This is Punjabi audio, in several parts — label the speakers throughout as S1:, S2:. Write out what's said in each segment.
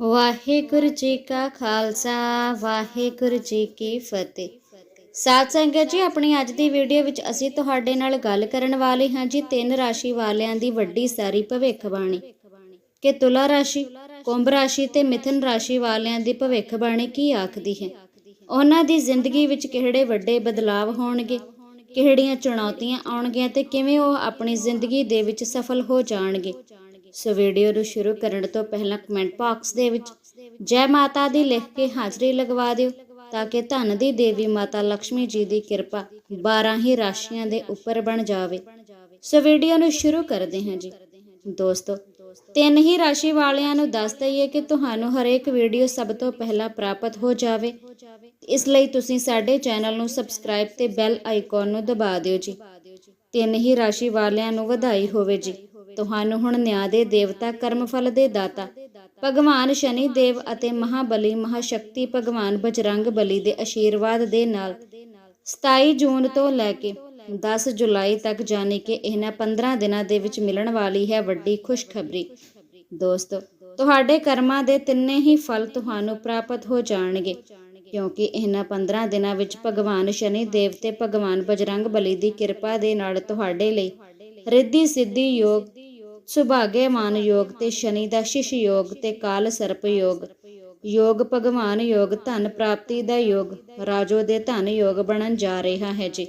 S1: ਵਾਹਿਗੁਰੂ ਜੀ ਕਾ ਖਾਲਸਾ, ਵਾਹਿਗੁਰੂ ਜੀ ਕੀ ਫਤਿਹ। ਸਾਧ ਸੰਗਤ ਜੀ, ਆਪਣੀ ਅੱਜ ਦੀ ਵੀਡੀਓ ਵਿੱਚ ਅਸੀਂ ਤੁਹਾਡੇ ਨਾਲ ਗੱਲ ਕਰਨ ਵਾਲੇ ਹਾਂ ਜੀ ਤਿੰਨ ਰਾਸ਼ੀ ਵਾਲਿਆਂ ਦੀ ਵੱਡੀ ਸਾਰੀ ਭਵਿੱਖਬਾਣੀ। ਕਿ ਤੁਲਾ ਰਾਸ਼ੀ, ਕੁੰਭ ਰਾਸ਼ੀ ਤੇ ਮਿਥਨ ਰਾਸ਼ੀ ਵਾਲਿਆਂ ਦੀ ਭਵਿੱਖਬਾਣੀ ਕੀ ਆਖਦੀ ਹੈ? ਉਹਨਾਂ ਦੀ ਜ਼ਿੰਦਗੀ ਵਿੱਚ ਕਿਹੜੇ ਵੱਡੇ ਬਦਲਾਅ ਹੋਣਗੇ? ਕਿਹੜੀਆਂ ਚੁਣੌਤੀਆਂ ਆਉਣਗੀਆਂ ਤੇ ਕਿਵੇਂ ਉਹ ਆਪਣੀ ਜ਼ਿੰਦਗੀ ਦੇ ਵਿੱਚ ਸਫਲ ਹੋ ਜਾਣਗੇ? ਸੋ ਵੀਡੀਓ ਨੂੰ ਸ਼ੁਰੂ ਕਰਨ ਤੋਂ ਪਹਿਲਾਂ ਕਮੈਂਟ ਬਾਕਸ ਦੇ ਵਿੱਚ ਜੈ ਮਾਤਾ ਦੀ ਲਿਖ ਕੇ ਹਾਜ਼ਰੀ ਲਗਵਾ ਦਿਓ ਤਾਂ ਕਿ ਧਨ ਦੀ ਦੇਵੀ ਮਾਤਾ ਲక్ష్ਮੀ ਜੀ ਦੀ ਕਿਰਪਾ 12 ਹੀ ਰਾਸ਼ੀਆਂ ਦੇ ਉੱਪਰ ਬਣ ਜਾਵੇ। ਸੋ ਵੀਡੀਓ ਨੂੰ ਸ਼ੁਰੂ ਕਰਦੇ ਹਾਂ ਜੀ। ਦੋਸਤੋ, ਤਿੰਨ ਹੀ ਰਾਸ਼ੀ ਵਾਲਿਆਂ ਨੂੰ ਦੱਸ ਦਈਏ ਕਿ ਤੁਹਾਨੂੰ ਹਰੇਕ ਵੀਡੀਓ ਸਭ ਤੋਂ ਪਹਿਲਾਂ ਪ੍ਰਾਪਤ ਹੋ ਜਾਵੇ। ਇਸ ਲਈ ਤੁਸੀਂ ਸਾਡੇ ਚੈਨਲ ਨੂੰ ਸਬਸਕ੍ਰਾਈਬ ਤੇ ਬੈਲ ਆਈਕਨ ਨੂੰ ਦਬਾ ਦਿਓ ਜੀ। ਤਿੰਨ ਹੀ ਰਾਸ਼ੀ ਵਾਲਿਆਂ ਨੂੰ ਵਧਾਈ ਹੋਵੇ ਜੀ। ਤੁਹਾਨੂੰ ਹੁਣ ਨਿਆਂ ਦੇ ਦੇਵਤਾ, ਕਰਮਫਲ ਦੇ ਦਾਤਾ। ਭਗਵਾਨ ਸ਼ਨੀ ਦੇਵ ਅਤੇ ਮਹਾਬਲੀ ਮਹਾਸ਼ਕਤੀ ਭਗਵਾਨ ਬਜਰੰਗ ਬਲੀ ਦੇ ਆਸ਼ੀਰਵਾਦ ਦੇ ਨਾਲ 27 ਜੂਨ ਤੋਂ ਲੈ ਕੇ 10 ਜੁਲਾਈ ਤੱਕ ਜਾਣੀ ਕਿ ਇਹਨਾਂ 15 ਦਿਨਾਂ ਦੇ ਵਿੱਚ ਮਿਲਣ ਵਾਲੀ ਹੈ ਵੱਡੀ ਖੁਸ਼ਖਬਰੀ। ਦੋਸਤੋ, ਤੁਹਾਡੇ ਕਰਮਾਂ ਦੇ ਤਿੰਨੇ ਹੀ ਫਲ ਤੁਹਾਨੂੰ ਪ੍ਰਾਪਤ ਹੋ ਜਾਣਗੇ, ਕਿਉਂਕਿ ਇਹਨਾਂ 15 ਦਿਨਾਂ ਵਿੱਚ ਭਗਵਾਨ ਸ਼ਨੀ ਦੇਵ ਤੇ ਭਗਵਾਨ ਬਜਰੰਗ ਬਲੀ ਦੀ ਕਿਰਪਾ ਦੇ ਨਾਲ ਤੁਹਾਡੇ ਲਈ ਰਿੱਧੀ ਸਿੱਧੀ ਯੋਗ ਸੁਭਾਗੇਮਾਨ ਯੋਗ ਤੇ ਸ਼ਨੀ ਦਾ ਸ਼ਿਸ਼ ਯੋਗ ਤੇ ਕਾਲ ਸਰਪ ਯੋਗ। ਯੋਗ ਭਗਵਾਨ ਯੋਗ, ਧਨ ਪ੍ਰਾਪਤੀ ਦਾ ਯੋਗ, ਰਾਜੋ ਦੇ ਧਨ ਯੋਗ ਬਣਨ ਜਾ ਰਿਹਾ ਹੈ ਜੀ।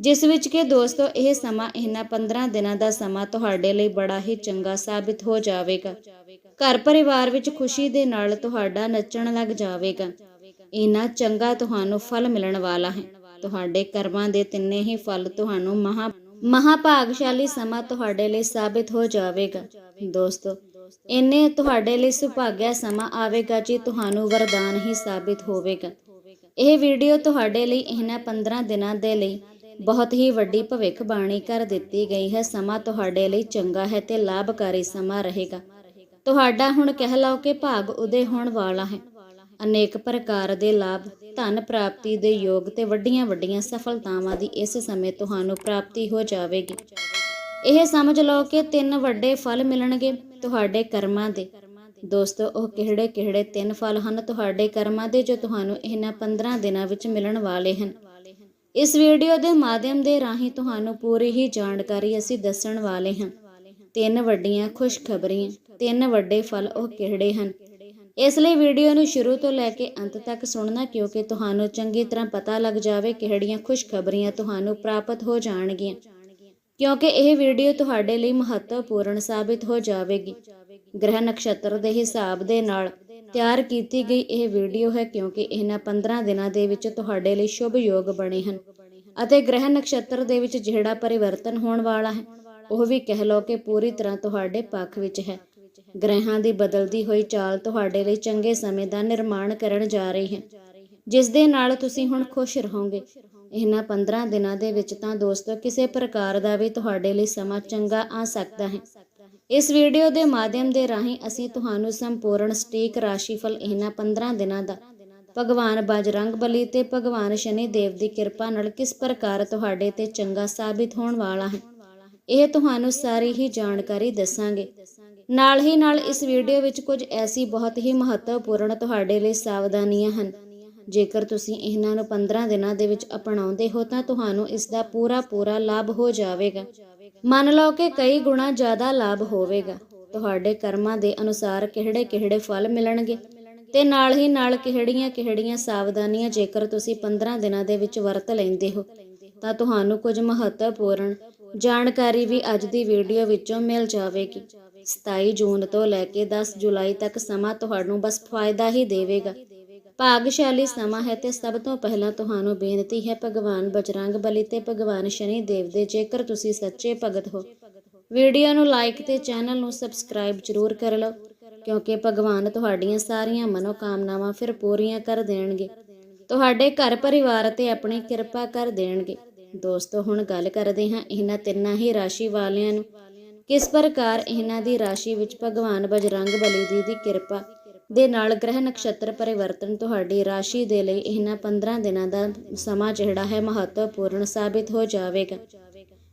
S1: ਜਿਸ ਵਿੱਚ ਕਿ ਦੋਸਤੋ, ਇਹ ਸਮਾਂ ਇਹਨਾਂ 15 ਦਿਨਾਂ ਦਾ ਸਮਾਂ ਤੁਹਾਡੇ ਲਈ ਬੜਾ ਹੀ ਚੰਗਾ ਸਾਬਿਤ ਹੋ ਜਾਵੇਗਾ। ਘਰ ਪਰਿਵਾਰ ਵਿੱਚ ਖੁਸ਼ੀ ਦੇ ਨਾਲ ਤੁਹਾਡਾ ਨੱਚਣ ਲੱਗ ਜਾਵੇਗਾ। ਇਨਾ ਚੰਗਾ ਤੁਹਾਨੂੰ ਫਲ ਮਿਲਣ ਵਾਲਾ ਹੈ। ਤੁਹਾਡੇ ਕਰਮਾਂ ਦੇ ਤਿੰਨੇ ਹੀ ਫਲ ਤੁਹਾਨੂੰ ਮਹਾ ਮਹਾਭਾਗਸ਼ਾਲੀ ਸਮਾਂ ਤੁਹਾਡੇ ਲਈ ਸਾਬਿਤ ਹੋ ਜਾਵੇਗਾ। ਦੋਸਤੋ, ਇੰਨੇ ਤੁਹਾਡੇ ਲਈ ਸੁਭਾਗਿਆ ਸਮਾਂ ਆਵੇਗਾ ਜੀ ਤੁਹਾਨੂੰ ਵਰਦਾਨ ਹੀ ਸਾਬਿਤ ਹੋਵੇਗਾ। ਇਹ ਵੀਡੀਓ ਤੁਹਾਡੇ ਲਈ ਇਹਨਾਂ 15 ਦਿਨਾਂ ਦੇ ਲਈ ਬਹੁਤ ਹੀ ਵੱਡੀ ਭਵਿੱਖਬਾਣੀ ਕਰ ਦਿੱਤੀ ਗਈ ਹੈ। ਸਮਾਂ ਤੁਹਾਡੇ ਲਈ ਚੰਗਾ ਹੈ ਤੇ ਲਾਭਕਾਰੀ ਸਮਾਂ ਰਹੇਗਾ। ਤੁਹਾਡਾ ਹੁਣ ਕਹਿ ਲਓ ਕਿ ਭਾਗ ਉਦੇ ਹੋਣ ਵਾਲਾ ਹੈ। ਅਨੇਕ ਪ੍ਰਕਾਰ ਦੇ ਲਾਭ, ਧਨ ਪ੍ਰਾਪਤੀ ਦੇ ਯੋਗ ਤੇ ਵੱਡੀਆਂ ਵੱਡੀਆਂ ਸਫਲਤਾਵਾਂ ਦੀ ਇਸ ਸਮੇਂ ਤੁਹਾਨੂੰ ਪ੍ਰਾਪਤੀ ਹੋ ਜਾਵੇਗੀ। ਇਹ ਸਮਝ ਲਓ ਕਿ ਤਿੰਨ ਵੱਡੇ ਫਲ ਮਿਲਣਗੇ ਤੁਹਾਡੇ ਕਰਮਾਂ ਦੇ। ਦੋਸਤੋ, ਉਹ ਕਿਹੜੇ ਕਿਹੜੇ ਤਿੰਨ ਫਲ ਹਨ ਤੁਹਾਡੇ ਕਰਮਾਂ ਦੇ ਜੋ ਤੁਹਾਨੂੰ ਇਹਨਾਂ 15 ਦਿਨਾਂ ਵਿੱਚ ਮਿਲਣ ਵਾਲੇ ਹਨ? ਇਸ ਵੀਡੀਓ ਦੇ ਮਾਧਿਅਮ ਦੇ ਰਾਹੀਂ ਤੁਹਾਨੂੰ ਪੂਰੀ ਹੀ ਜਾਣਕਾਰੀ ਅਸੀਂ ਦੱਸਣ ਵਾਲੇ ਹਾਂ। ਤਿੰਨ ਵੱਡੀਆਂ ਖੁਸ਼ਖਬਰੀਆਂ, ਤਿੰਨ ਵੱਡੇ ਫਲ ਉਹ ਕਿਹੜੇ ਹਨ? ਇਸ ਲਈ ਵੀਡੀਓ ਨੂੰ ਸ਼ੁਰੂ ਤੋਂ ਲੈ ਕੇ ਅੰਤ ਤੱਕ ਸੁਣਨਾ, ਕਿਉਂਕਿ ਤੁਹਾਨੂੰ ਚੰਗੀ ਤਰ੍ਹਾਂ ਪਤਾ ਲੱਗ ਜਾਵੇ ਕਿਹੜੀਆਂ ਖੁਸ਼ਖਬਰੀਆਂ ਤੁਹਾਨੂੰ ਪ੍ਰਾਪਤ ਹੋ ਜਾਣਗੀਆਂ। ਕਿਉਂਕਿ ਇਹ ਵੀਡੀਓ ਤੁਹਾਡੇ ਲਈ ਮਹੱਤਵਪੂਰਨ ਸਾਬਿਤ ਹੋ ਜਾਵੇਗੀ। ਗ੍ਰਹਿ ਨਕਸ਼ਤਰ ਦੇ ਹਿਸਾਬ ਦੇ ਨਾਲ ਤਿਆਰ ਕੀਤੀ ਗਈ ਇਹ ਵੀਡੀਓ ਹੈ, ਕਿਉਂਕਿ ਇਹਨਾਂ 15 ਦਿਨਾਂ ਦੇ ਵਿੱਚ ਤੁਹਾਡੇ ਲਈ ਸ਼ੁਭ ਯੋਗ ਬਣੇ ਹਨ ਅਤੇ ਗ੍ਰਹਿ ਨਕਸ਼ਤਰ ਦੇ ਵਿੱਚ ਜਿਹੜਾ ਪਰਿਵਰਤਨ ਹੋਣ ਵਾਲਾ ਹੈ, ਉਹ ਵੀ ਕਹਿ ਲਓ ਕਿ ਪੂਰੀ ਤਰ੍ਹਾਂ ਤੁਹਾਡੇ ਪੱਖ ਵਿੱਚ ਹੈ। ਗ੍ਰਹਿਾਂ ਦੀ ਬਦਲਦੀ ਹੋਈ ਚਾਲ ਤੁਹਾਡੇ ਲਈ ਚੰਗੇ ਸਮੇਂ ਦਾ ਨਿਰਮਾਣ ਕਰਨ ਜਾ ਰਹੀ ਹੈ। ਜਿਸ ਦੇ ਨਾਲ ਤੁਸੀਂ ਹੁਣ ਖੁਸ਼ ਰਹੋਗੇ। ਇਹਨਾਂ 15 ਦਿਨਾਂ ਦੇ ਵਿੱਚ ਤਾਂ ਦੋਸਤੋ ਕਿਸੇ ਪ੍ਰਕਾਰ ਦਾ ਵੀ ਤੁਹਾਡੇ ਲਈ ਸਮਾਂ ਚੰਗਾ ਆ ਸਕਦਾ ਹੈ। ਇਸ ਵੀਡੀਓ ਦੇ ਮਾਧਿਅਮ ਦੇ ਰਾਹੀਂ ਅਸੀਂ ਤੁਹਾਨੂੰ ਸੰਪੂਰਨ ਸਟੀਕ ਰਾਸ਼ੀਫਲ ਇਹਨਾਂ 15 ਦਿਨਾਂ ਦਾ, ਭਗਵਾਨ ਬਜਰੰਗ ਬਲੀ ਤੇ ਭਗਵਾਨ ਸ਼ਨੀ ਦੇਵ ਦੀ ਕਿਰਪਾ ਨਾਲ ਕਿਸ ਪ੍ਰਕਾਰ ਤੁਹਾਡੇ ਤੇ ਚੰਗਾ ਸਾਬਿਤ ਹੋਣ ਵਾਲਾ ਹੈ। ਇਹ ਤੁਹਾਨੂੰ ਸਾਰੀ ਹੀ ਜਾਣਕਾਰੀ ਦੱਸਾਂਗੇ। ਨਾਲ ਹੀ ਨਾਲ ਇਸ ਵੀਡੀਓ ਵਿੱਚ ਕੁਝ ਐਸੀ ਬਹੁਤ ਹੀ ਮਹੱਤਵਪੂਰਨ ਤੁਹਾਡੇ ਲਈ ਸਾਵਧਾਨੀਆਂ ਹਨ। ਜੇਕਰ ਤੁਸੀਂ ਇਹਨਾਂ ਨੂੰ 15 ਦਿਨਾਂ ਦੇ ਵਿੱਚ ਅਪਣਾਉਂਦੇ ਹੋ ਤਾਂ ਤੁਹਾਨੂੰ ਇਸ ਦਾ ਪੂਰਾ ਪੂਰਾ ਲਾਭ ਹੋ ਜਾਵੇਗਾ। ਮੰਨ ਲਓ ਕਿ ਕਈ ਗੁਣਾ ਜ਼ਿਆਦਾ ਲਾਭ ਹੋਵੇਗਾ। ਤੁਹਾਡੇ ਕਰਮਾਂ ਦੇ ਅਨੁਸਾਰ ਕਿਹੜੇ-ਕਿਹੜੇ ਫਲ ਮਿਲਣਗੇ? ਤੇ ਨਾਲ ਹੀ ਨਾਲ ਕਿਹੜੀਆਂ-ਕਿਹੜੀਆਂ ਸਾਵਧਾਨੀਆਂ ਜੇਕਰ ਤੁਸੀਂ 15 ਦਿਨਾਂ ਦੇ ਵਿੱਚ ਵਰਤ ਲੈਂਦੇ ਹੋ, ਤਾਂ ਤੁਹਾਨੂੰ ਕੁਝ ਮਹੱਤਵਪੂਰਨ ਜਾਣਕਾਰੀ ਵੀ ਅੱਜ ਦੀ ਵੀਡੀਓ ਵਿੱਚੋਂ ਮਿਲ ਜਾਵੇਗੀ। 27 ਜੂਨ ਤੋਂ ਲੈ ਕੇ 10 ਜੁਲਾਈ ਤੱਕ ਸਮਾਂ ਤੁਹਾਨੂੰ ਬਸ ਫਾਇਦਾ ਹੀ ਦੇਵੇਗਾ। ਭਾਗਸ਼ਾਲੀ ਸਮਾਂ ਹੈ ਤੇ ਸਭ ਤੋਂ ਪਹਿਲਾਂ ਤੁਹਾਨੂੰ ਬੇਨਤੀ ਹੈ, ਭਗਵਾਨ ਬਜਰੰਗ ਬਲੀ ਤੇ ਭਗਵਾਨ ਸ਼ਨੀ ਦੇਵ ਦੇ ਜੇਕਰ ਤੁਸੀਂ ਸੱਚੇ ਭਗਤ ਹੋ। ਵੀਡੀਓ ਨੂੰ ਲਾਈਕ ਤੇ ਚੈਨਲ ਨੂੰ ਸਬਸਕ੍ਰਾਈਬ ਜ਼ਰੂਰ ਕਰ ਲਓ, ਕਿਉਂਕਿ ਭਗਵਾਨ ਤੁਹਾਡੀਆਂ ਸਾਰੀਆਂ ਮਨੋਕਾਮਨਾਵਾਂ ਫਿਰ ਪੂਰੀਆਂ ਕਰ ਦੇਣਗੇ। ਤੁਹਾਡੇ ਘਰ ਪਰਿਵਾਰ ਤੇ ਆਪਣੀ ਕਿਰਪਾ ਕਰ ਦੇਣਗੇ। ਦੋਸਤੋ, ਹੁਣ ਗੱਲ ਕਰਦੇ ਹਾਂ ਇਹਨਾਂ ਤਿੰਨਾਂ ਹੀ ਰਾਸ਼ੀ ਵਾਲਿਆਂ ਨੂੰ। ਕਿਸ ਪ੍ਰਕਾਰ ਇਹਨਾਂ ਦੀ ਰਾਸ਼ੀ ਵਿੱਚ ਭਗਵਾਨ ਬਜਰੰਗ ਬਲੀ ਦੀ ਦੀ ਕਿਰਪਾ ਦੇ ਨਾਲ ਗ੍ਰਹਿ ਨਕਸ਼ਤਰ ਪਰਿਵਰਤਨ ਤੁਹਾਡੀ ਰਾਸ਼ੀ ਦੇ ਲਈ ਇਹਨਾਂ 15 ਦਿਨਾਂ ਦਾ ਸਮਾਂ ਜਿਹੜਾ ਹੈ ਮਹੱਤਵਪੂਰਨ ਸਾਬਿਤ ਹੋ ਜਾਵੇਗਾ।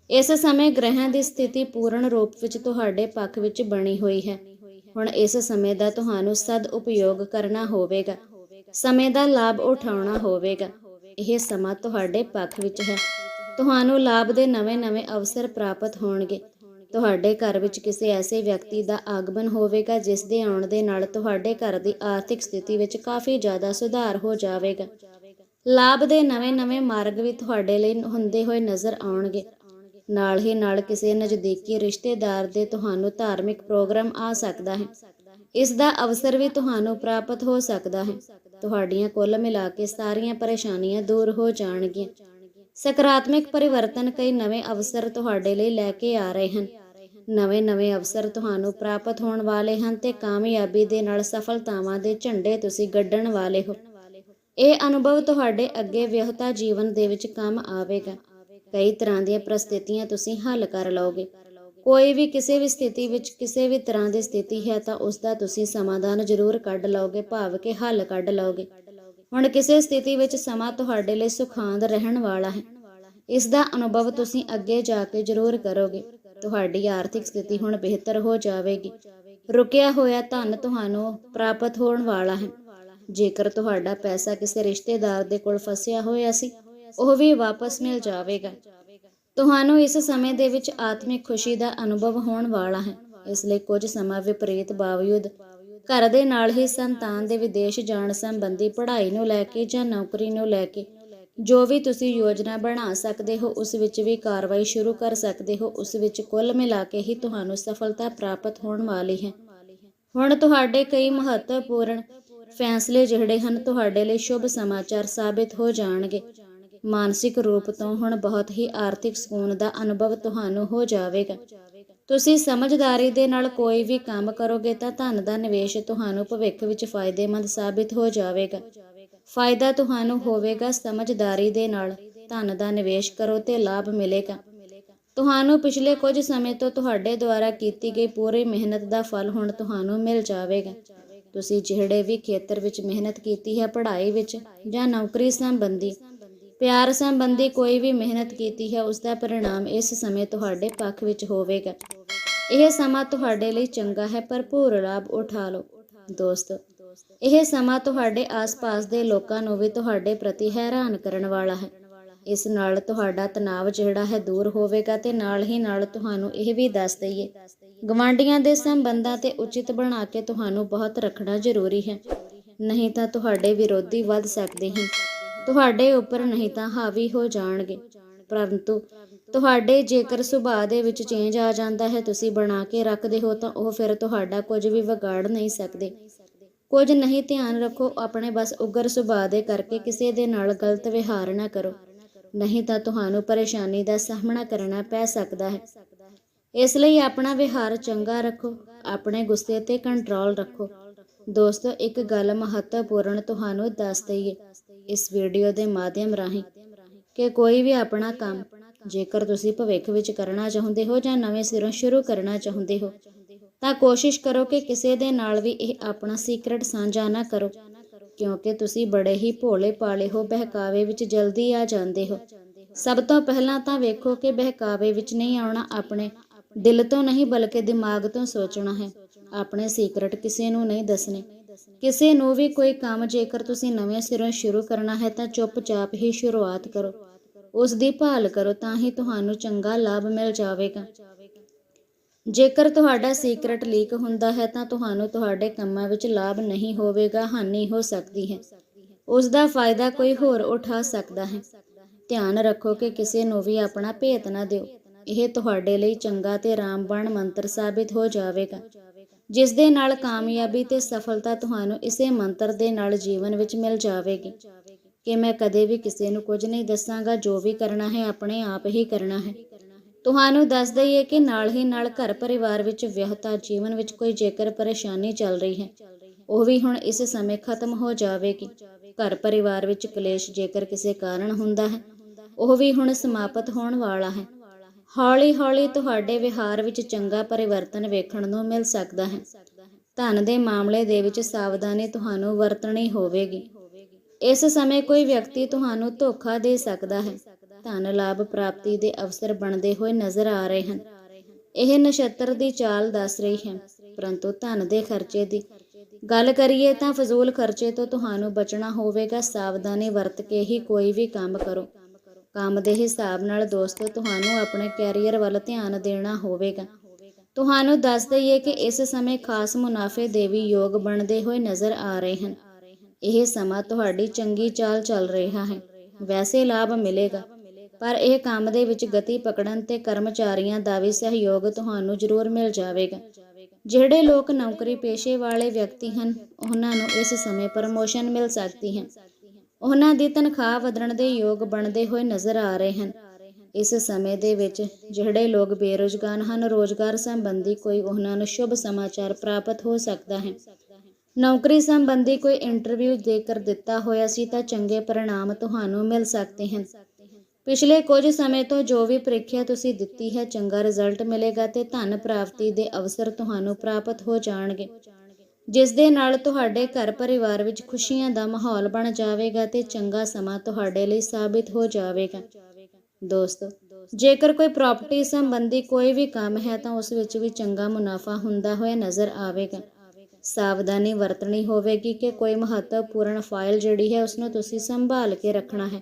S1: ਇਸ ਸਮੇਂ ਗ੍ਰਹਿਾਂ ਦੀ ਸਥਿਤੀ ਪੂਰਨ ਰੂਪ ਵਿੱਚ ਤੁਹਾਡੇ ਪੱਖ ਵਿੱਚ ਬਣੀ ਹੋਈ ਹੈ। ਹੁਣ ਇਸ ਸਮੇਂ ਦਾ ਤੁਹਾਨੂੰ ਸਦ ਉਪਯੋਗ ਕਰਨਾ ਹੋਵੇਗਾ। ਸਮੇਂ ਦਾ ਲਾਭ ਉਠਾਉਣਾ ਹੋਵੇਗਾ। ਇਹ ਸਮਾਂ ਤੁਹਾਡੇ ਪੱਖ ਵਿੱਚ ਹੈ। ਤੁਹਾਨੂੰ ਲਾਭ ਦੇ ਨਵੇਂ-ਨਵੇਂ ਅਵਸਰ ਪ੍ਰਾਪਤ ਹੋਣਗੇ। ਤੁਹਾਡੇ ਘਰ ਵਿੱਚ ਕਿਸੇ ਐਸੇ ਵਿਅਕਤੀ ਦਾ ਆਗਮਨ ਹੋਵੇਗਾ, ਜਿਸ ਦੇ ਆਉਣ ਦੇ ਨਾਲ ਤੁਹਾਡੇ ਘਰ ਦੀ ਆਰਥਿਕ ਸਥਿਤੀ ਵਿੱਚ ਕਾਫੀ ਜ਼ਿਆਦਾ ਸੁਧਾਰ ਹੋ ਜਾਵੇਗਾ। ਲਾਭ ਦੇ ਨਵੇਂ-ਨਵੇਂ ਮਾਰਗ ਵੀ ਤੁਹਾਡੇ ਲਈ ਹੁੰਦੇ ਹੋਏ ਨਜ਼ਰ ਆਉਣਗੇ। ਨਾਲ ਹੀ ਨਾਲ ਕਿਸੇ ਨਜ਼ਦੀਕੀ ਰਿਸ਼ਤੇਦਾਰ ਦੇ ਤੁਹਾਨੂੰ ਧਾਰਮਿਕ ਪ੍ਰੋਗਰਾਮ ਆ ਸਕਦਾ ਹੈ। ਇਸ ਦਾ ਅਵਸਰ ਵੀ ਤੁਹਾਨੂੰ ਪ੍ਰਾਪਤ ਹੋ ਸਕਦਾ ਹੈ। ਤੁਹਾਡੀਆਂ ਕੁੱਲ ਮਿਲਾ ਕੇ ਸਾਰੀਆਂ ਪਰੇਸ਼ਾਨੀਆਂ ਦੂਰ ਹੋ ਜਾਣਗੀਆਂ। ਸਕਾਰਾਤਮਕ ਪਰਿਵਰਤਨ ਕਈ ਨਵੇਂ ਅਵਸਰ ਤੁਹਾਡੇ ਲਈ ਲੈ ਕੇ ਆ ਰਹੇ ਹਨ। ਨਵੇਂ-ਨਵੇਂ ਅਵਸਰ ਤੁਹਾਨੂੰ ਪ੍ਰਾਪਤ ਹੋਣ ਵਾਲੇ ਹਨ ਤੇ ਕਾਮਯਾਬੀ ਦੇ ਨਾਲ ਸਫਲਤਾਵਾਂ ਦੇ ਝੰਡੇ ਤੁਸੀਂ ਗੱਡਣ ਵਾਲੇ ਹੋ। ਇਹ ਅਨੁਭਵ ਤੁਹਾਡੇ ਅੱਗੇ ਵਿਆਹਤਾ ਜੀਵਨ ਦੇ ਵਿੱਚ ਕੰਮ ਆਵੇਗਾ। ਕਈ ਤਰ੍ਹਾਂ ਦੀਆਂ ਪ੍ਰਸਥਿਤੀਆਂ ਤੁਸੀਂ ਹੱਲ ਕਰ ਲਓਗੇ। ਕੋਈ ਵੀ ਕਿਸੇ ਵੀ ਸਥਿਤੀ ਵਿੱਚ ਕਿਸੇ ਵੀ ਤਰ੍ਹਾਂ ਦੀ ਸਥਿਤੀ ਹੈ ਤਾਂ ਉਸ ਦਾ ਤੁਸੀਂ ਸਮਾਧਾਨ ਜ਼ਰੂਰ ਕੱਢ ਲਓਗੇ, ਭਾਵ ਕਿ ਹੱਲ ਕੱਢ ਲਓਗੇ। ਹੁਣ ਕਿਸੇ ਸਥਿਤੀ ਵਿੱਚ ਸਮਾਂ ਤੁਹਾਡੇ ਲਈ ਸੁਖਾਂਦ ਰਹਿਣ ਵਾਲਾ ਹੈ। ਇਸ ਦਾ ਅਨੁਭਵ ਤੁਸੀਂ ਅੱਗੇ ਜਾ ਕੇ ਜ਼ਰੂਰ ਕਰੋਗੇ। ਤੁਹਾਡੀ ਆਰਥਿਕ ਸਥਿਤੀ ਹੁਣ ਬਿਹਤਰ ਹੋ ਜਾਵੇਗੀ। ਰੁਕਿਆ ਹੋਇਆ ਧਨ ਤੁਹਾਨੂੰ ਪ੍ਰਾਪਤ ਹੋਣ ਵਾਲਾ ਹੈ। ਜੇਕਰ ਤੁਹਾਡਾ ਪੈਸਾ ਕਿਸੇ ਰਿਸ਼ਤੇਦਾਰ ਦੇ ਕੋਲ ਫਸਿਆ ਹੋਇਆ ਸੀ, ਉਹ ਵੀ ਵਾਪਸ ਮਿਲ ਜਾਵੇਗਾ। ਤੁਹਾਨੂੰ ਇਸ ਸਮੇਂ ਦੇ ਵਿੱਚ ਆਤਮਿਕ ਖੁਸ਼ੀ ਦਾ ਅਨੁਭਵ ਹੋਣ ਵਾਲਾ ਹੈ। ਇਸ ਲਈ ਕੁਝ ਸਮਾਂ ਵਿਪਰੀਤ ਬਾਵਜੂਦ ਘਰ ਦੇ ਨਾਲ ਹੀ ਸੰਤਾਨ ਦੇ ਵਿਦੇਸ਼ ਜਾਣ ਸੰਬੰਧੀ ਪੜ੍ਹਾਈ ਨੂੰ ਲੈ ਕੇ ਜਾਂ ਨੌਕਰੀ ਨੂੰ ਲੈ ਕੇ, ਜੋ ਵੀ ਤੁਸੀਂ ਯੋਜਨਾ ਬਣਾ ਸਕਦੇ ਹੋ, ਉਸ ਵਿੱਚ ਵੀ ਕਾਰਵਾਈ ਸ਼ੁਰੂ ਕਰ ਸਕਦੇ ਹੋ, ਉਸ ਵਿੱਚ ਕੁੱਲ ਮਿਲਾ ਕੇ ਹੀ ਤੁਹਾਨੂੰ ਸਫਲਤਾ ਪ੍ਰਾਪਤ ਹੋਣ ਵਾਲੀ ਹੈ। ਹੁਣ ਤੁਹਾਡੇ ਕਈ ਮਹੱਤਵਪੂਰਨ ਫੈਸਲੇ ਜਿਹੜੇ ਹਨ, ਤੁਹਾਡੇ ਲਈ ਸ਼ੁਭ ਸਮਾਚਾਰ ਸਾਬਿਤ ਹੋ ਜਾਣਗੇ। ਮਾਨਸਿਕ ਰੂਪ ਤੋਂ ਹੁਣ ਬਹੁਤ ਹੀ ਆਰਥਿਕ ਸਕੂਨ ਦਾ ਅਨੁਭਵ ਤੁਹਾਨੂੰ ਹੋ ਜਾਵੇਗਾ। ਤੁਸੀਂ ਸਮਝਦਾਰੀ ਦੇ ਨਾਲ ਕੋਈ ਵੀ ਕੰਮ ਕਰੋਗੇ ਤਾਂ ਧਨ ਦਾ ਨਿਵੇਸ਼ ਤੁਹਾਨੂੰ ਭਵਿੱਖ ਵਿੱਚ ਫਾਇਦੇਮੰਦ ਸਾਬਿਤ ਹੋ ਜਾਵੇਗਾ। ਫਾਇਦਾ ਤੁਹਾਨੂੰ ਹੋਵੇਗਾ ਸਮਝਦਾਰੀ ਦੇ ਨਾਲ। ਧਨ ਦਾ ਨਿਵੇਸ਼ ਕਰੋ ਤੇ ਲਾਭ ਮਿਲੇਗਾ। ਤੁਹਾਨੂੰ ਪਿਛਲੇ ਕੁਝ ਸਮੇਂ ਤੋਂ ਤੁਹਾਡੇ ਦੁਆਰਾ ਕੀਤੀ ਗਈ ਪੂਰੀ ਮਿਹਨਤ ਦਾ ਫਲ ਹੁਣ ਤੁਹਾਨੂੰ ਮਿਲ ਜਾਵੇਗਾ। ਤੁਸੀਂ ਜਿਹੜੇ ਵੀ ਖੇਤਰ ਵਿੱਚ ਮਿਹਨਤ ਕੀਤੀ ਹੈ, ਪੜ੍ਹਾਈ ਵਿੱਚ ਜਾਂ ਨੌਕਰੀ ਸੰਬੰਧੀ ਪਿਆਰ ਸੰਬੰਧੀ ਕੋਈ ਵੀ ਮਿਹਨਤ ਕੀਤੀ ਹੈ ਉਸ ਦਾ પરિણામ ਇਸ ਸਮੇਂ ਤੁਹਾਡੇ ਪੱਖ ਵਿੱਚ ਹੋਵੇਗਾ। ਇਹ ਸਮਾਂ ਤੁਹਾਡੇ ਲਈ ਚੰਗਾ ਹੈ ਭਰਪੂਰ ਲਾਭ ਉਠਾ ਲਓ। ਦੋਸਤੋ, ਇਹ ਸਮਾਂ ਤੁਹਾਡੇ ਆਸ-ਪਾਸ ਦੇ ਲੋਕਾਂ ਨੂੰ ਵੀ ਤੁਹਾਡੇ ਪ੍ਰਤੀ ਹੈਰਾਨ ਕਰਨ ਵਾਲਾ ਹੈ। ਇਸ ਨਾਲ ਤੁਹਾਡਾ ਤਣਾਅ ਜਿਹੜਾ ਹੈ, ਦੂਰ ਹੋਵੇਗਾ ਤੇ ਨਾਲ ਹੀ ਨਾਲ ਤੁਹਾਨੂੰ ਇਹ ਵੀ ਦੱਸ ਦਈਏ ਗਵਾਂਡੀਆਂ ਦੇ ਸੰਬੰਧਾਂ ਤੇ ਉਚਿਤ ਬਣਾ ਕੇ ਤੁਹਾਨੂੰ ਬਹੁਤ ਰੱਖਣਾ ਜ਼ਰੂਰੀ ਹੈ। ਨਹੀਂ ਤਾਂ ਤੁਹਾਡੇ ਵਿਰੋਧੀ ਵੱਧ ਸਕਦੇ ਹਨ। ਤੁਹਾਡੇ ਉੱਪਰ ਨਹੀਂ ਤਾਂ ਹਾਵੀ ਹੋ ਜਾਣਗੇ। ਪਰੰਤੂ ਤੁਹਾਡੇ ਜੇਕਰ ਸੁਭਾਅ ਦੇ ਵਿੱਚ ਚੇਂਜ ਆ ਜਾਂਦਾ ਹੈ, ਤੁਸੀਂ ਬਣਾ ਕੇ ਰੱਖਦੇ ਹੋ ਤਾਂ ਉਹ ਫਿਰ ਤੁਹਾਡਾ ਕੁਝ ਵੀ ਵਿਗਾੜ ਨਹੀਂ ਸਕਦੇ। ਕੁਝ ਨਹੀਂ ਧਿਆਨ ਰੱਖੋ, ਆਪਣੇ ਬਸ ਉਗਰ ਸੁਭਾਅ ਦੇ ਕਰਕੇ ਕਿਸੇ ਦੇ ਨਾਲ ਗਲਤ ਵਿਹਾਰ ਨਾ ਕਰੋ। ਨਹੀਂ ਤਾਂ ਤੁਹਾਨੂੰ ਪਰੇਸ਼ਾਨੀ ਦਾ ਸਾਹਮਣਾ ਕਰਨਾ ਪੈ ਸਕਦਾ ਹੈ। ਇਸ ਲਈ ਆਪਣਾ ਵਿਹਾਰ ਚੰਗਾ ਰੱਖੋ, ਆਪਣੇ ਗੁੱਸੇ ਤੇ ਕੰਟਰੋਲ ਰੱਖੋ। ਦੋਸਤੋ, ਇੱਕ ਗੱਲ ਮਹੱਤਵਪੂਰਨ ਤੁਹਾਨੂੰ ਦੱਸ ਦਈਏ। ਇਸ ਵੀਡੀਓ ਦੇ ਮਾਧਿਅਮ ਰਾਹੀਂ ਕਿ ਕੋਈ ਵੀ ਆਪਣਾ ਕੰਮ ਜੇਕਰ ਤੁਸੀਂ ਭਵਿੱਖ ਵਿੱਚ ਕਰਨਾ ਚਾਹੁੰਦੇ ਹੋ ਜਾਂ ਨਵੇਂ ਸਿਰੋਂ ਸ਼ੁਰੂ ਕਰਨਾ ਚਾਹੁੰਦੇ ਹੋ, ਤਾਂ ਕੋਸ਼ਿਸ਼ ਕਰੋ ਕਿ ਕਿਸੇ ਦੇ ਨਾਲ ਵੀ ਇਹ ਆਪਣਾ ਸੀਕ੍ਰੇਟ ਸਾਂਝਾ ਨਾ ਕਰੋ, ਕਿਉਂਕਿ ਤੁਸੀਂ ਬੜੇ ਹੀ ਭੋਲੇ ਪਾਲੇ ਹੋ, ਬਹਿਕਾਵੇ ਵਿੱਚ ਜਲਦੀ ਆ ਜਾਂਦੇ ਹੋ। ਸਭ ਤੋਂ ਪਹਿਲਾਂ ਤਾਂ ਵੇਖੋ ਕਿ ਬਹਿਕਾਵੇ ਵਿੱਚ ਨਹੀਂ ਆਉਣਾ ਆਪਣੇ ਦਿਲ ਤੋਂ ਨਹੀਂ, ਬਲਕਿ ਦਿਮਾਗ ਤੋਂ ਸੋਚਣਾ ਹੈ। ਆਪਣੇ ਸੀਕ੍ਰੇਟ ਕਿਸੇ ਨੂੰ ਨਹੀਂ ਦੱਸਣੇ। ਕਿਸੇ ਨੂੰ ਵੀ ਕੋਈ ਕੰਮ ਜੇਕਰ ਤੁਸੀਂ ਨਵੇਂ ਸਿਰੋਂ ਸ਼ੁਰੂ ਕਰਨਾ ਹੈ ਤਾਂ ਚੁੱਪਚਾਪ ਹੀ ਸ਼ੁਰੂਆਤ ਕਰੋ। ਉਸ ਦੀ ਭਾਲ ਕਰੋ ਤਾਂ ਹੀ ਤੁਹਾਨੂੰ ਚੰਗਾ ਲਾਭ ਮਿਲ ਜਾਵੇਗਾ। ਜੇਕਰ ਤੁਹਾਡਾ ਸੀਕ੍ਰੇਟ ਲੀਕ ਹੁੰਦਾ ਹੈ ਤਾਂ ਤੁਹਾਨੂੰ ਤੁਹਾਡੇ ਕੰਮਾਂ ਵਿੱਚ ਲਾਭ ਨਹੀਂ ਹੋਵੇਗਾ, ਹਾਨੀ ਹੋ ਸਕਦੀ ਹੈ। ਉਸ ਦਾ ਫਾਇਦਾ ਕੋਈ ਹੋਰ ਉਠਾ ਸਕਦਾ ਹੈ। ਧਿਆਨ ਰੱਖੋ ਕਿ ਕਿਸੇ ਨੂੰ ਵੀ ਆਪਣਾ ਭੇਤ ਨਾ ਦਿਓ। ਇਹ ਤੁਹਾਡੇ ਲਈ ਚੰਗਾ ਤੇ ਰਾਮਬਾਣ ਮੰਤਰ ਸਾਬਿਤ ਹੋ ਜਾਵੇਗਾ। ਜਿਸ ਦੇ ਨਾਲ ਕਾਮਯਾਬੀ ਤੇ ਸਫਲਤਾ ਤੁਹਾਨੂੰ ਇਸੇ ਮੰਤਰ ਦੇ ਨਾਲ ਜੀਵਨ ਵਿੱਚ ਮਿਲ ਜਾਵੇਗੀ। ਕਿ ਮੈਂ ਕਦੇ ਵੀ ਕਿਸੇ ਨੂੰ ਕੁਝ ਨਹੀਂ ਦੱਸਾਂਗਾ, ਜੋ ਵੀ ਕਰਨਾ ਹੈ, ਆਪਣੇ ਆਪ ਹੀ ਕਰਨਾ ਹੈ। ਤੁਹਾਨੂੰ ਦੱਸ ਦਈਏ ਕਿ ਨਾਲ ਹੀ ਨਾਲ ਘਰ ਪਰਿਵਾਰ ਵਿੱਚ ਵਿਆਹਤਾ ਜੀਵਨ ਵਿੱਚ ਕੋਈ ਜੇਕਰ ਪਰੇਸ਼ਾਨੀ ਚੱਲ ਰਹੀ ਹੈ, ਉਹ ਵੀ ਹੁਣ ਇਸ ਸਮੇਂ ਖਤਮ ਹੋ ਜਾਵੇਗੀ। ਘਰ ਪਰਿਵਾਰ ਵਿੱਚ ਕਲੇਸ਼ ਜੇਕਰ ਕਿਸੇ ਕਾਰਨ ਹੁੰਦਾ ਹੈ, ਉਹ ਵੀ ਹੁਣ ਸਮਾਪਤ ਹੋਣ ਵਾਲਾ ਹੈ। ਹੌਲੀ-ਹੌਲੀ ਤੁਹਾਡੇ ਵਿਹਾਰ ਵਿੱਚ ਚੰਗਾ ਪਰਿਵਰਤਨ ਵੇਖਣ ਨੂੰ ਮਿਲ ਸਕਦਾ ਹੈ। ਧਨ ਦੇ ਮਾਮਲੇ ਦੇ ਵਿੱਚ ਸਾਵਧਾਨੀ ਤੁਹਾਨੂੰ ਵਰਤਣੀ ਹੋਵੇਗੀ। ਇਸ ਸਮੇਂ ਕੋਈ ਵਿਅਕਤੀ ਤੁਹਾਨੂੰ ਧੋਖਾ ਦੇ ਸਕਦਾ ਹੈ। ਧਨ ਲਾਭ ਪ੍ਰਾਪਤੀ ਦੇ ਅਵਸਰ ਬਣਦੇ ਹੋਏ ਨਜ਼ਰ ਆ ਰਹੇ ਹਨ। ਇਹ ਨਛੱਤਰ ਦੀ ਚਾਲ ਦੱਸ ਰਹੀ ਹੈ, ਪਰੰਤੂ ਧਨ ਦੇ ਖਰਚੇ ਦੀ। ਗੱਲ ਕਰੀਏ ਤਾਂ ਫਜ਼ੂਲ ਖਰਚੇ ਤੋਂ ਤੁਹਾਨੂੰ ਬਚਣਾ ਹੋਵੇਗਾ। ਸਾਵਧਾਨੀ ਵਰਤ ਕੇ ਹੀ ਕੋਈ ਵੀ ਕੰਮ ਕਰੋ। ਕੰਮ ਦੇ ਹਿਸਾਬ ਨਾਲ ਦੋਸਤੋ, ਤੁਹਾਨੂੰ ਆਪਣੇ ਕੈਰੀਅਰ ਵੱਲ ਧਿਆਨ ਦੇਣਾ ਹੋਵੇਗਾ। ਤੁਹਾਨੂੰ ਦੱਸ ਦਈਏ ਕਿ ਇਸ ਸਮੇਂ ਖਾਸ ਮੁਨਾਫੇ ਦੇ ਵੀ ਯੋਗ ਬਣਦੇ ਹੋਏ ਨਜ਼ਰ ਆ ਰਹੇ ਹਨ। ਇਹ ਸਮਾਂ ਤੁਹਾਡੀ ਚੰਗੀ ਚਾਲ ਚੱਲ ਰਿਹਾ ਹੈ। ਵੈਸੇ ਲਾਭ ਮਿਲੇਗਾ, ਪਰ ਇਹ ਕੰਮ ਦੇ ਵਿੱਚ ਗਤੀ ਪਕੜਨ ਤੇ ਕਰਮਚਾਰੀਆਂ ਦਾ ਵੀ ਸਹਿਯੋਗ ਤੁਹਾਨੂੰ ਜ਼ਰੂਰ ਮਿਲ ਜਾਵੇਗਾ। ਜਿਹੜੇ ਲੋਕ ਨੌਕਰੀ ਪੇਸ਼ੇ ਵਾਲੇ ਵਿਅਕਤੀ ਹਨ, ਉਹਨਾਂ ਨੂੰ ਇਸ ਸਮੇਂ ਪ੍ਰਮੋਸ਼ਨ ਮਿਲ ਸਕਦੀ ਹੈ। ਉਹਨਾਂ ਦੀ ਤਨਖਾਹ ਵਧਣ ਦੇ ਯੋਗ ਬਣਦੇ ਹੋਏ ਨਜ਼ਰ ਆ ਰਹੇ ਹਨ ਇਸ ਸਮੇਂ ਦੇ ਵਿੱਚ ਜਿਹੜੇ ਲੋਕ ਬੇਰੁਜ਼ਗਾਰ ਹਨ ਰੋਜ਼ਗਾਰ ਸੰਬੰਧੀ ਕੋਈ ਉਹਨਾਂ ਨੂੰ ਸ਼ੁਭ ਸਮਾਚਾਰ ਪ੍ਰਾਪਤ ਹੋ ਸਕਦਾ ਹੈ ਨੌਕਰੀ ਸੰਬੰਧੀ ਕੋਈ ਇੰਟਰਵਿਊ ਦੇਕਰ ਦਿੱਤਾ ਹੋਇਆ ਸੀ ਤਾਂ ਚੰਗੇ परिणाम ਤੁਹਾਨੂੰ ਮਿਲ ਸਕਦੇ ਹਨ ਪਿਛਲੇ ਕੁਝ ਸਮੇਂ ਤੋਂ ਜੋ ਵੀ ਪ੍ਰੀਖਿਆ ਤੁਸੀਂ ਦਿੱਤੀ ਹੈ ਚੰਗਾ ਰਿਜ਼ਲਟ ਮਿਲੇਗਾ ਤੇ ਧਨ ਪ੍ਰਾਪਤੀ ਦੇ ਅਵਸਰ ਤੁਹਾਨੂੰ ਪ੍ਰਾਪਤ ਹੋ ਜਾਣਗੇ ਜਿਸ ਦੇ ਨਾਲ ਤੁਹਾਡੇ ਘਰ ਪਰਿਵਾਰ ਵਿੱਚ ਖੁਸ਼ੀਆਂ ਦਾ ਮਾਹੌਲ ਬਣ ਜਾਵੇਗਾ ਤੇ ਚੰਗਾ ਸਮਾਂ ਤੁਹਾਡੇ ਲਈ ਸਾਬਿਤ ਹੋ ਜਾਵੇਗਾ। ਦੋਸਤੋ, ਜੇਕਰ ਕੋਈ ਪ੍ਰਾਪਰਟੀ ਸੰਬੰਧੀ ਕੋਈ ਵੀ ਕੰਮ ਹੈ ਤਾਂ ਉਸ ਵਿੱਚ ਵੀ ਚੰਗਾ ਮੁਨਾਫਾ ਹੁੰਦਾ ਹੋਇਆ ਨਜ਼ਰ ਆਵੇਗਾ। ਸਾਵਧਾਨੀ ਵਰਤਣੀ ਹੋਵੇਗੀ ਕਿ ਕੋਈ ਮਹੱਤਵਪੂਰਨ ਫਾਈਲ ਜਿਹੜੀ ਹੈ ਉਸ ਨੂੰ ਤੁਸੀਂ ਸੰਭਾਲ ਕੇ ਰੱਖਣਾ ਹੈ।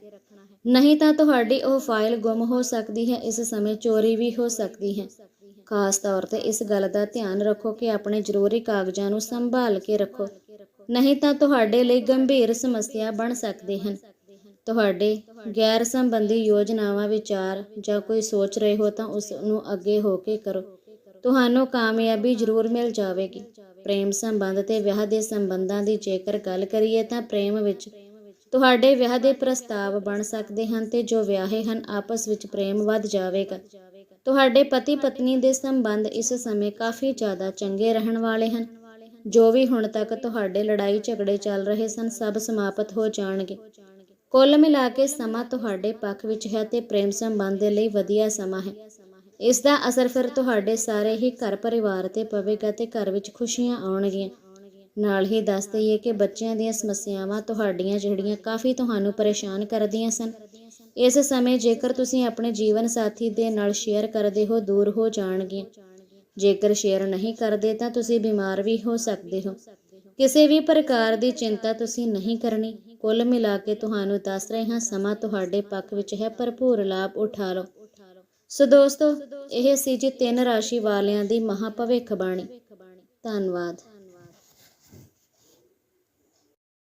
S1: ਨਹੀਂ ਤਾਂ ਤੁਹਾਡੀ ਉਹ ਫਾਈਲ ਗੁੰਮ ਹੋ ਸਕਦੀ ਹੈ, ਇਸ ਸਮੇਂ ਚੋਰੀ ਵੀ ਹੋ ਸਕਦੀ ਹੈ। ਖਾਸ ਤੌਰ ਤੇ ਇਸ ਗੱਲ ਦਾ ਧਿਆਨ ਰੱਖੋ ਕਿ ਆਪਣੇ ਜ਼ਰੂਰੀ ਕਾਗਜ਼ਾਂ ਨੂੰ ਸੰਭਾਲ ਕੇ ਰੱਖੋ। ਨਹੀਂ ਤਾਂ ਤੁਹਾਡੇ ਲਈ ਗੰਭੀਰ ਸਮੱਸਿਆ ਬਣ ਸਕਦੇ ਹਨ। ਤੁਹਾਡੇ ਗੈਰ ਸੰਬੰਧੀ ਯੋਜਨਾਵਾਂ, ਵਿਚਾਰ ਜਾਂ ਕੋਈ ਸੋਚ ਰਹੇ ਹੋ ਤਾਂ ਉਸ ਨੂੰ ਅੱਗੇ ਹੋ ਕੇ ਕਰੋ। ਤੁਹਾਨੂੰ ਕਾਮਯਾਬੀ ਜ਼ਰੂਰ ਮਿਲ ਜਾਵੇਗੀ। ਪ੍ਰੇਮ ਸੰਬੰਧ ਤੇ ਵਿਆਹ ਦੇ ਸੰਬੰਧਾਂ ਦੀ ਜੇਕਰ ਗੱਲ ਕਰੀਏ ਤਾਂ ਪ੍ਰੇਮ ਵਿੱਚ ਤੁਹਾਡੇ ਵਿਆਹ ਦੇ ਪ੍ਰਸਤਾਵ ਬਣ ਸਕਦੇ ਹਨ ਤੇ ਜੋ ਵਿਆਹੇ ਹਨ, ਆਪਸ ਵਿੱਚ ਪ੍ਰੇਮ ਵੱਧ ਜਾਵੇਗਾ। ਤੁਹਾਡੇ ਪਤੀ ਪਤਨੀ ਦੇ ਸੰਬੰਧ ਇਸ ਸਮੇਂ ਕਾਫੀ ਜ਼ਿਆਦਾ ਚੰਗੇ ਰਹਿਣ ਵਾਲੇ ਹਨ। ਜੋ ਵੀ ਹੁਣ ਤੱਕ ਤੁਹਾਡੇ ਲੜਾਈ ਝਗੜੇ ਚੱਲ ਰਹੇ ਸਨ, ਸਭ ਸਮਾਪਤ ਹੋ ਜਾਣਗੇ। ਕੁੱਲ ਮਿਲਾ ਕੇ ਸਮਾਂ ਤੁਹਾਡੇ ਪੱਖ ਵਿੱਚ ਹੈ ਤੇ ਪ੍ਰੇਮ ਸੰਬੰਧ ਦੇ ਲਈ ਵਧੀਆ ਸਮਾਂ ਹੈ। ਇਸ ਦਾ ਅਸਰ ਫਿਰ ਤੁਹਾਡੇ ਸਾਰੇ ਹੀ ਘਰ ਪਰਿਵਾਰ ਤੇ ਪਵੇਗਾ ਤੇ ਘਰ ਵਿੱਚ ਖੁਸ਼ੀਆਂ ਆਉਣਗੀਆਂ। ਨਾਲ ਹੀ ਦੱਸ ਦਈਏ ਕਿ ਬੱਚਿਆਂ ਦੀਆਂ ਸਮੱਸਿਆਵਾਂ ਤੁਹਾਡੀਆਂ ਜਿਹੜੀਆਂ ਕਾਫੀ ਤੁਹਾਨੂੰ ਪਰੇਸ਼ਾਨ ਕਰਦੀਆਂ ਸਨ। ਇਸ ਸਮੇਂ ਜੇਕਰ ਤੁਸੀਂ ਆਪਣੇ ਜੀਵਨ ਸਾਥੀ ਦੇ ਨਾਲ ਸ਼ੇਅਰ ਕਰਦੇ ਹੋ, ਦੂਰ ਹੋ ਜਾਣਗੀਆਂ ਜੇਕਰ ਸ਼ੇਅਰ ਨਹੀਂ ਕਰਦੇ, ਤਾਂ ਤੁਸੀਂ ਬਿਮਾਰ ਵੀ ਹੋ ਸਕਦੇ ਹੋ। ਕਿਸੇ ਵੀ ਪ੍ਰਕਾਰ ਦੀ ਚਿੰਤਾ ਤੁਸੀਂ ਨਹੀਂ ਕਰਨੀ। ਕੁੱਲ ਮਿਲਾ ਕੇ ਤੁਹਾਨੂੰ ਦੱਸ ਰਹੇ ਹਾਂ ਸਮਾਂ ਤੁਹਾਡੇ ਪੱਖ ਵਿੱਚ ਹੈ। ਭਰਪੂਰ ਲਾਭ ਉਠਾ ਲਓ। ਸੋ ਦੋਸਤੋ, ਇਹ ਸੀ ਜੀ ਤਿੰਨ ਰਾਸ਼ੀ ਵਾਲਿਆਂ ਦੀ ਮਹਾ ਭਵਿੱਖ ਬਾਣੀ ਧੰਨਵਾਦ।